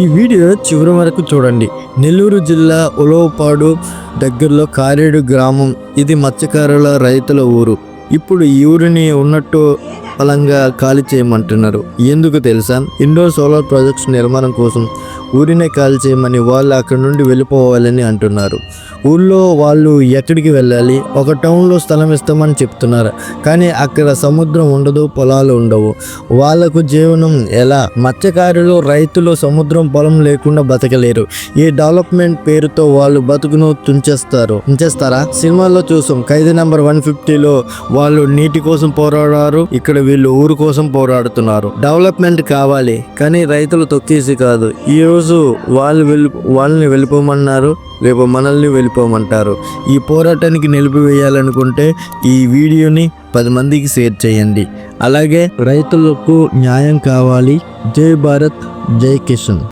ఈ వీడియో చివరి వరకు చూడండి. నెల్లూరు జిల్లా ఉలవపాడు దగ్గరలో కారేడు గ్రామం. ఇది మత్స్యకారుల రైతుల ఊరు. ఇప్పుడు ఈ ఊరిని ఉన్నట్టు బలంగా ఖాళీ చేయమంటున్నారు. ఎందుకు తెలుసా? ఇండోర్ సోలార్ ప్రాజెక్ట్స్ నిర్మాణం కోసం ఊరినే ఖాళీ చేయమని వాళ్ళు అక్కడ నుండి వెళ్ళిపోవాలని అంటున్నారు. ఊళ్ళో వాళ్ళు ఎక్కడికి వెళ్ళాలి? ఒక టౌన్లో స్థలం ఇస్తామని చెప్తున్నారు. కానీ అక్కడ సముద్రం ఉండదు పొలాలు ఉండవు. వాళ్ళకు జీవనం ఎలా? మత్స్యకారులు రైతులు సముద్రం పొలం లేకుండా బతకలేరు. ఈ డెవలప్మెంట్ పేరుతో వాళ్ళు బతుకును తుంచేస్తారు. ఉంచేస్తారా సినిమాల్లో చూసాం. ఖైదీ నెంబర్ వన్ ఫిఫ్టీలో వాళ్ళు నీటి కోసం పోరాడారు. ఇక్కడ వీళ్ళు ఊరు కోసం పోరాడుతున్నారు. డెవలప్మెంట్ కావాలి. కానీ రైతులు తొక్కేసి కాదు. ఈ రోజు వాళ్ళు వెళ్ళి వాళ్ళని వెళ్ళిపోమన్నారు. రేపు మనల్ని వెళ్ళిపోమంటారు ఈ పోరాటానికి నిలిపివేయాలనుకుంటే ఈ వీడియోని పది మందికి షేర్ చేయండి. అలాగే రైతులకు న్యాయం కావాలి. జై భారత్ జై కిషన్